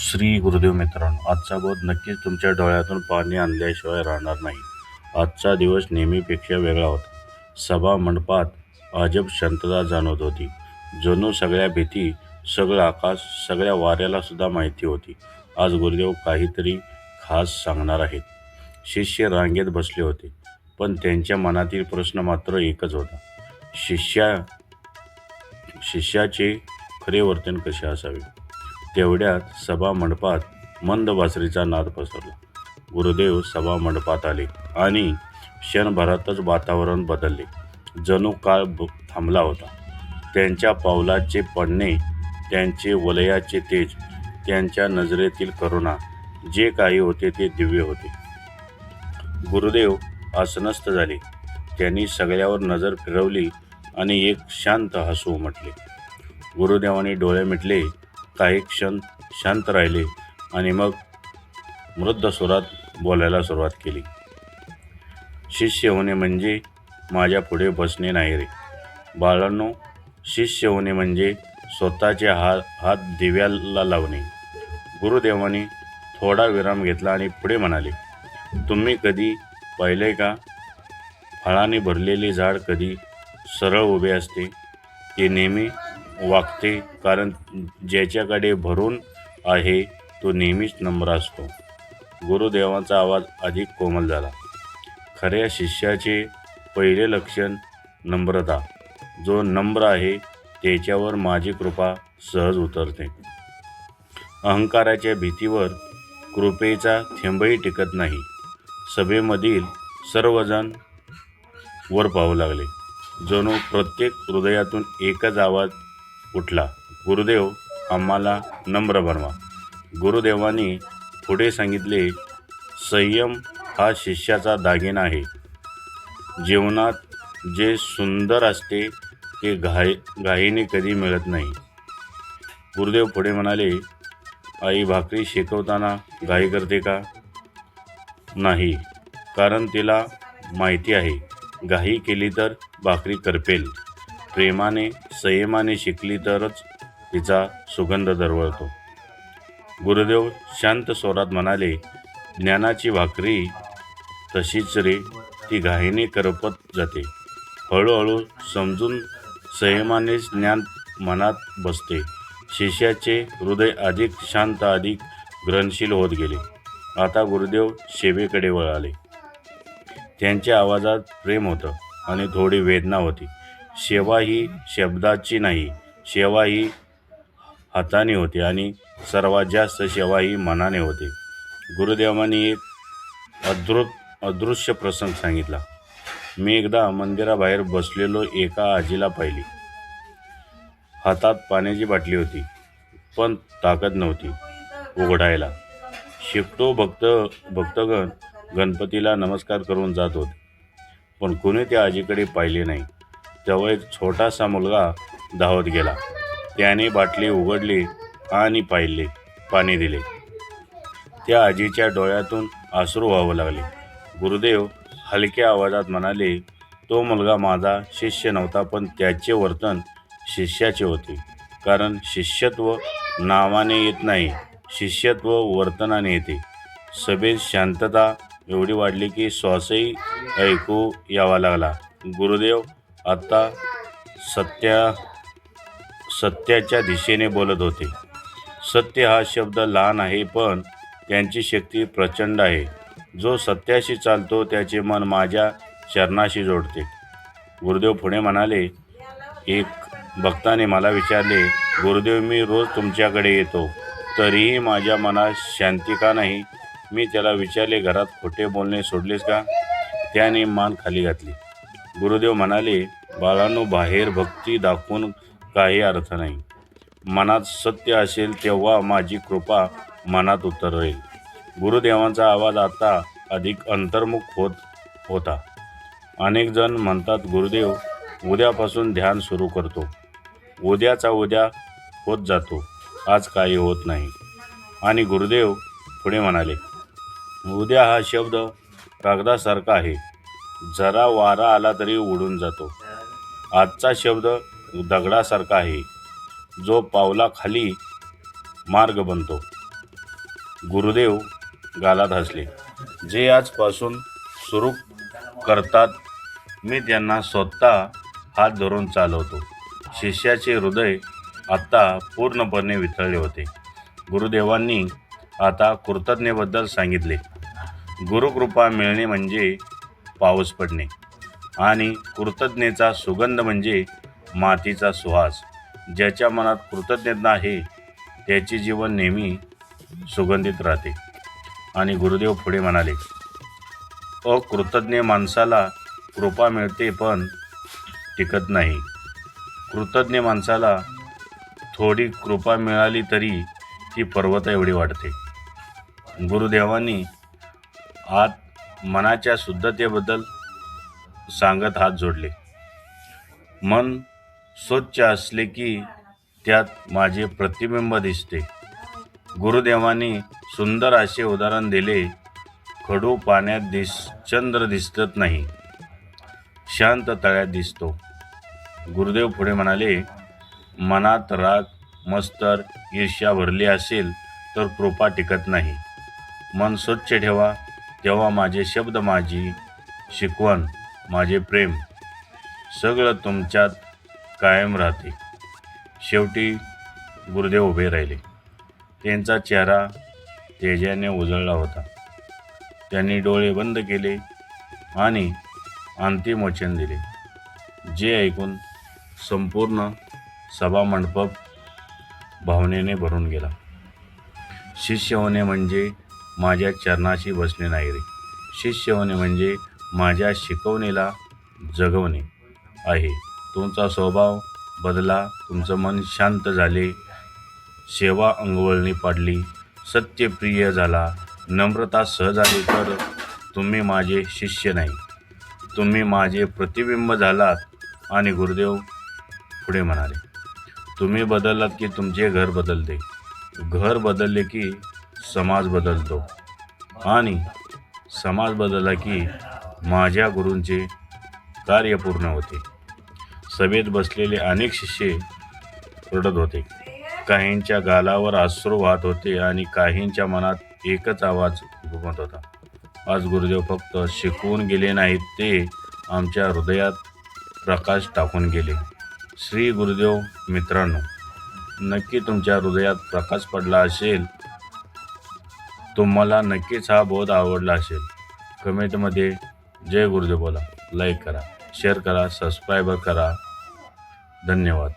श्री गुरुदेव मित्रांनो आजचा बोध नक्कीच तुमच्या डोळ्यातून पाणी आणल्याशिवाय राहणार नाही. आजचा दिवस नेहमीपेक्षा वेगळा होता. सभा मंडपात अजब शांतता जाणवत होती. जणू सगळ्या भीती सगळं आकाश सगळ्या वाऱ्याला सुद्धा माहिती होती. आज गुरुदेव काहीतरी खास सांगणार आहेत. शिष्य रांगेत बसले होते पण त्यांच्या मनातील प्रश्न मात्र एकच होता. शिष्या शिष्याचे खरे वर्तन कसे असावे? तेवढ्यात सभा मंडपात मंद बासरीचा नाद पसरला. गुरुदेव सभा मंडपात आले आणि क्षणभरातच वातावरण बदलले. जणू काळ थांबला होता. त्यांच्या पावलाचे पडणे त्यांचे वलयाचे तेज त्यांच्या नजरेतील करुणा जे काही होते ते दिव्य होते. गुरुदेव आसनस्थ झाले. त्यांनी सगळ्यावर नजर फिरवली आणि एक शांत हसू म्हटले गुरुदेवाने डोळे मिटले काही क्षण शांत राहिले आणि मग मृद्ध स्वरात बोलायला सुरुवात केली. शिष्य होणे म्हणजे माझ्या पुढे बसणे नाही रे. बाळांनो शिष्य होणे म्हणजे स्वतःचे हात हात दिव्याला लावणे. गुरुदेवाने थोडा विराम घेतला आणि पुढे म्हणाले तुम्ही कधी पाहिले का? फळाने भरलेले झाड कधी सरळ उभे असते ते नेहमी वागते कारण ज्याच्याकडे भरून आहे तो नेहमीच नम्र असतो. गुरुदेवांचा आवाज अधिक कोमल झाला. खऱ्या शिष्याचे पहिले लक्षण नम्रता. जो नम्र आहे त्याच्यावर माझी कृपा सहज उतरते. अहंकाराच्या भीतीवर कृपेचा थेंबही टिकत नाही. सभेमधील सर्वजण वर पाहू लागले. जणू प्रत्येक हृदयातून एकच आवाज उठला. गुरुदेव आम्हाला नम्र बनवा. गुरुदेवाने पुढे सांगितले संयम हा शिष्याचा दागिना आहे. जीवनात जे सुंदर असते ते घाई घाईने कधी मिळत नाही. गुरुदेव पुढे म्हणाले आई भाकरी शिकवताना घाई करते का? नाही कारण तिला माहिती आहे. घाई केली तर भाकरी करपेल. प्रेमाने संयमाने शिकली तरच तिचा सुगंध दरवळतो. गुरुदेव शांत स्वरात म्हणाले ज्ञानाची भाकरी तशीच रे ती घाईने करपत जाते. हळूहळू समजून संयमानेच ज्ञान मनात बसते. शिष्याचे हृदय अधिक शांत अधिक ग्रहणशील होत गेले. आता गुरुदेव शेवेकडे वळाले. त्यांच्या आवाजात प्रेम होतं आणि थोडी वेदना होती. सेवा ही शब्दाची नाही सेवा ही हाताने होते आणि सर्वात जास्त सेवा ही मनाने होते. गुरुदेवांनी एक अदृत अदृश्य प्रसंग सांगितला. मी एकदा मंदिराबाहेर बसलेलो एका आजीला पाहिली. हातात पाण्याची बाटली होती पण ताकद नव्हती उघडायला. शिकतो भक्त भक्तगण गणपतीला नमस्कार करून जात होते पण कोणी त्या आजीकडे पाहिले नाही. तेव्हा एक छोटासा मुलगा धावत गेला. त्याने बाटली उघडली आणि पाहिले पाणी दिले. त्या आजीच्या डोळ्यातून आसरू व्हावं लागले. गुरुदेव हलक्या आवाजात म्हणाले तो मुलगा माझा शिष्य नव्हता पण त्याचे वर्तन शिष्याचे होते. कारण शिष्यत्व नावाने येत नाही शिष्यत्व वर्तनाने येते. सभेत शांतता एवढी वाढली की श्वासही ऐकू यावा लागला. गुरुदेव आता सत्या सत्याच्या दिशेने बोलत होते. सत्य हा शब्द लहान आहे पण त्यांची शक्ती प्रचंड आहे. जो सत्याशी चालतो त्याचे मन माझ्या चरणाशी जोडते. गुरुदेव पुढे म्हणाले एक भक्ताने मला विचारले गुरुदेव मी रोज तुमच्याकडे येतो. तरीही माझ्या मनात शांती का नाही? मी त्याला विचारले घरात खोटे बोलणे सोडलेस का? त्याने मान खाली घातली. गुरुदेव म्हणाले बाळांनो बाहेर भक्ती दाखवून काही अर्थ नाही. मनात सत्य असेल तेव्हा माझी कृपा मनात उतरेल. गुरुदेवांचा आवाज आता अधिक अंतर्मुख होत होता. अनेक जण म्हणतात गुरुदेव उद्यापासून ध्यान सुरू करतो. उद्याचा उद्या होत जातो. आज काही होत नाही. आणि गुरुदेव पुढे म्हणाले उद्या हा शब्द कागदासारखा आहे. जरा वारा आला तरी उडून जातो. आजचा शब्द दगडासारखा आहे. जो पावलाखाली मार्ग बनतो. गुरुदेव गालात हसले. जे आजपासून सुरू करतात मी त्यांना स्वतः हात धरून चालवतो. शिष्याचे हृदय आत्ता पूर्णपणे वितळले होते. गुरुदेवांनी आता कृतज्ञेबद्दल सांगितले. गुरुकृपा मिळणे म्हणजे पाऊस पडणे. आणि कृतज्ञतेचा सुगंध म्हणजे मातीचा सुहास ज्याच्या मनात कृतज्ञता आहे त्याचे जीवन नेहमी सुगंधित राहते. आणि गुरुदेव पुढे म्हणाले अकृतज्ञ माणसाला कृपा मिळते पण टिकत नाही. कृतज्ञ माणसाला थोडी कृपा मिळाली तरी ती पर्वता एवढी वाटते गुरुदेवांनी आत मनाच्या शुद्धतेबद्दल सांगत हात जोडले. मन स्वच्छ असले की त्यात माझे प्रतिबिंब दिसते. गुरुदेवांनी सुंदर असे उदाहरण दिले खडू पाण्यात दिस चंद्र दिसत नाही शांत तळ्यात दिसतो. गुरुदेव पुढे म्हणाले मनात राग मस्तर ईर्ष्या भरली असेल तर कृपा टिकत नाही. मन स्वच्छ ठेवा तेव्हा माझे शब्द माझी शिकवण माझे प्रेम सगळं तुमच्यात कायम राहते. शेवटी गुरुदेव उभे राहिले. त्यांचा चेहरा तेजाने उजळला होता. त्यांनी डोळे बंद केले आणि अंतिम वचन दिले. जे ऐकून संपूर्ण सभामंडप भावनेने भरून गेला. शिष्य होणे म्हणजे माझ्या चरणाशी बसणे नाही रे. शिष्य होणे म्हणजे माझ्या शिकवणीला जगवणे आहे. तुमचा स्वभाव बदला तुमचं मन शांत झाले सेवा अंगवळणी पाडली सत्यप्रिय झाला नम्रता सहज आली तर तुम्ही माझे शिष्य नाही. तुम्ही माझे प्रतिबिंब झालात आणि गुरुदेव पुढे म्हणाले तुम्ही बदललात की तुमचे घर बदलते. घर बदलले की समाज बदलतो. आणि समाज बदलला की माझ्या गुरूंचे कार्य पूर्ण होते. सभेत बसलेले अनेक शिष्य रडत होते. काहींच्या गालावर आश्रू वाहत होते आणि काहींच्या मनात एकच आवाज घुमत होता. आज गुरुदेव फक्त शिकवून गेले नाहीत ते आमच्या हृदयात प्रकाश टाकून गेले. श्री गुरुदेव मित्रांनो नक्की तुमच्या हृदयात प्रकाश पडला असेल? तुम्हाला नक्कीच हा बोध आवडला असेल. कमेंटमध्ये जय गुरुदेव बोला. लाईक करा शेअर करा सबस्क्राईब करा. धन्यवाद.